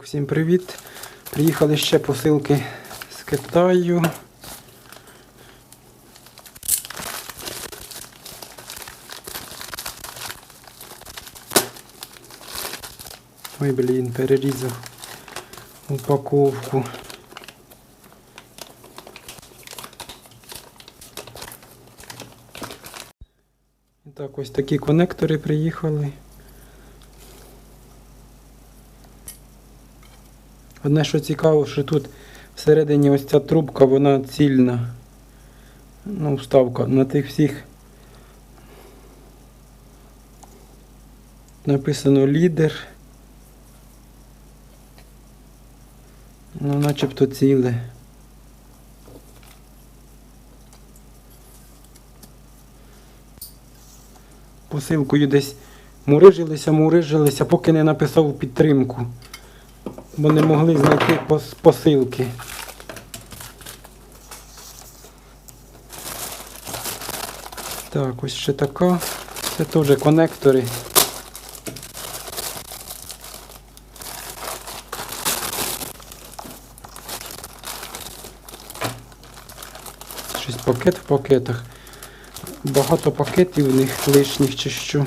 Всім привіт! Приїхали ще посилки з Китаю. Ой, блін, перерізав упаковку. І так, ось такі конектори приїхали. Одне, що цікаво, що тут всередині ось ця трубка, вона цільна. Ну, вставка на тих всіх. Написано лідер. Ну, начебто ціле. Посилкою десь мурижилися, мурижилися, поки не написав підтримку бо не могли знайти посилки. Так, ось ще така. Це теж конектори. Щось пакет в пакетах. Багато пакетів у них лишніх чи що.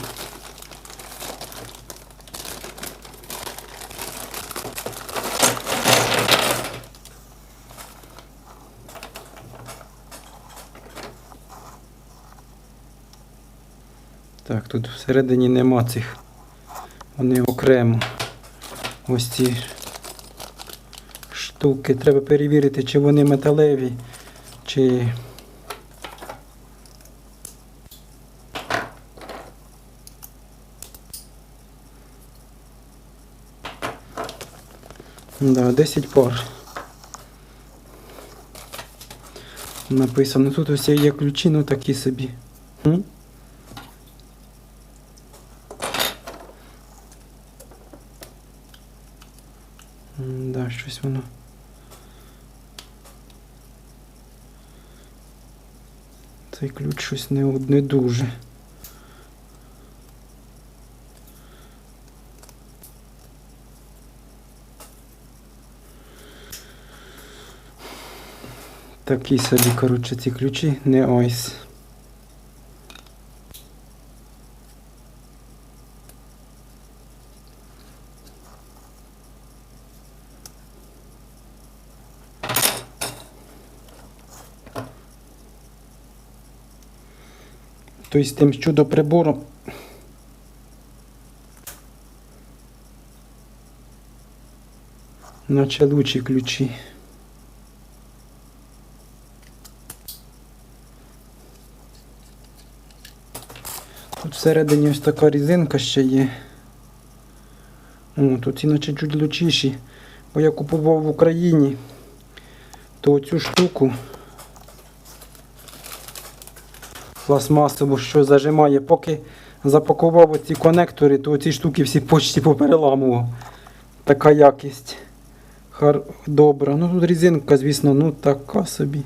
Так, тут всередині нема цих. Вони окремо. Ось ці штуки. Треба перевірити, чи вони металеві, чи. Да, 10 пар. Написано. Тут ось є ключі, ну такі собі. Щось воно. Цей ключ щось не, не дуже. Такі собі, коротше, ці ключі не ось. Тобто з тим чудо-прибором. Наче лучі ключі. Тут всередині ось така різинка ще є. О, тут іначе чуть лучіші. Бо я купував в Україні, то оцю штуку пластмасову, що зажимає, поки запакував оці конектори, то ці штуки всі почті попереламував. Така якість. Добра. Ну тут різинка, звісно, ну така собі.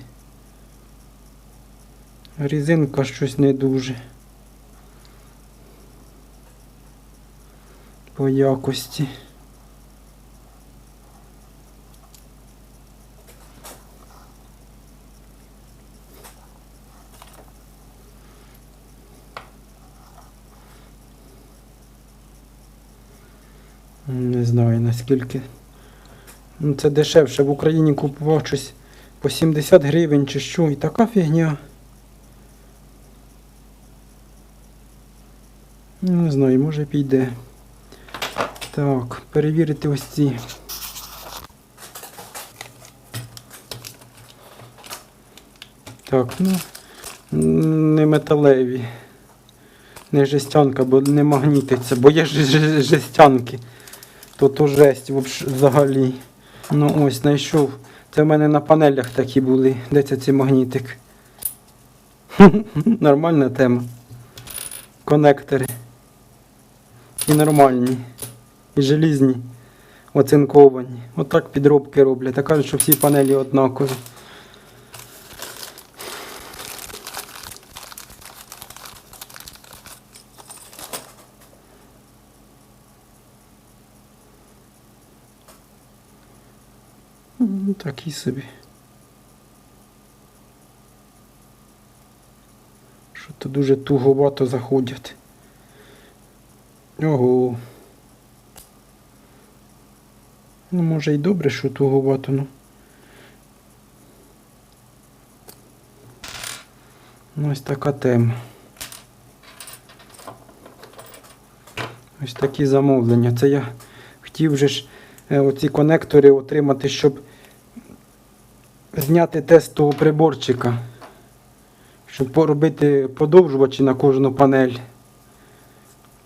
Різинка щось не дуже. По якості. Не знаю наскільки. Ну, це дешевше. В Україні купував щось по 70 гривень чи що. І така фігня. Ну, Не знаю, може піде. Так, перевірити ось ці. Так, ну не металеві. Не жестянка, бо не магнітиться, бо є жестянки. То то жесть взагалі. Ну ось знайшов. Це в мене на панелях такі були. Де це цей магнітик? Нормальна тема. Конектори. І нормальні. І желізні. Оцинковані. Отак підробки роблять. А кажуть, що всі панелі однакові. М, Такий собі. Що то дуже туговато заходять. Ого. Ну, може і добре, що туговато, ну. Ну, ось така тема. Ось такі замовлення. Це я хотів же ж оці конектори отримати, щоб зняти тест того приборчика. Щоб поробити подовжувачі на кожну панель.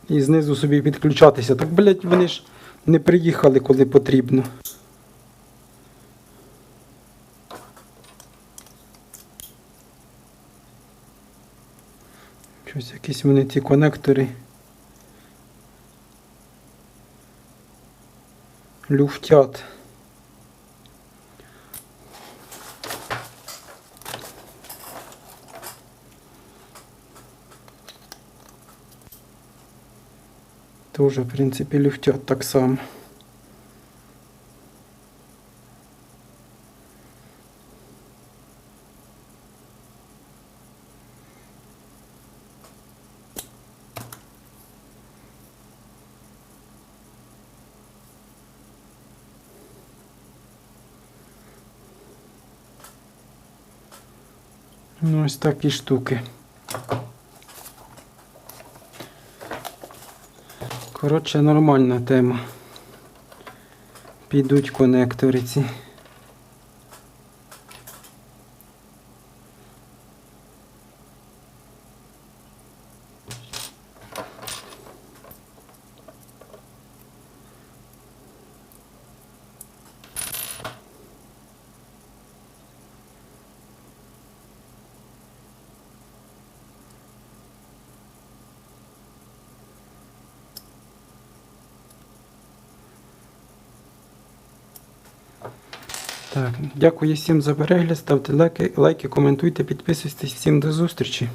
І знизу собі підключатися. Так, блять, вони ж не приїхали, коли потрібно. Щось якісь вони ці конектори. Люфтят. Тоже, в принципі, люфтят так само. Ну, ось такі штуки. Коротше, нормальна тема. Підуть конектори ці. Так, дякую всім за перегляд. Ставте лайки, лайки, коментуйте, підписуйтесь. Всім до зустрічі.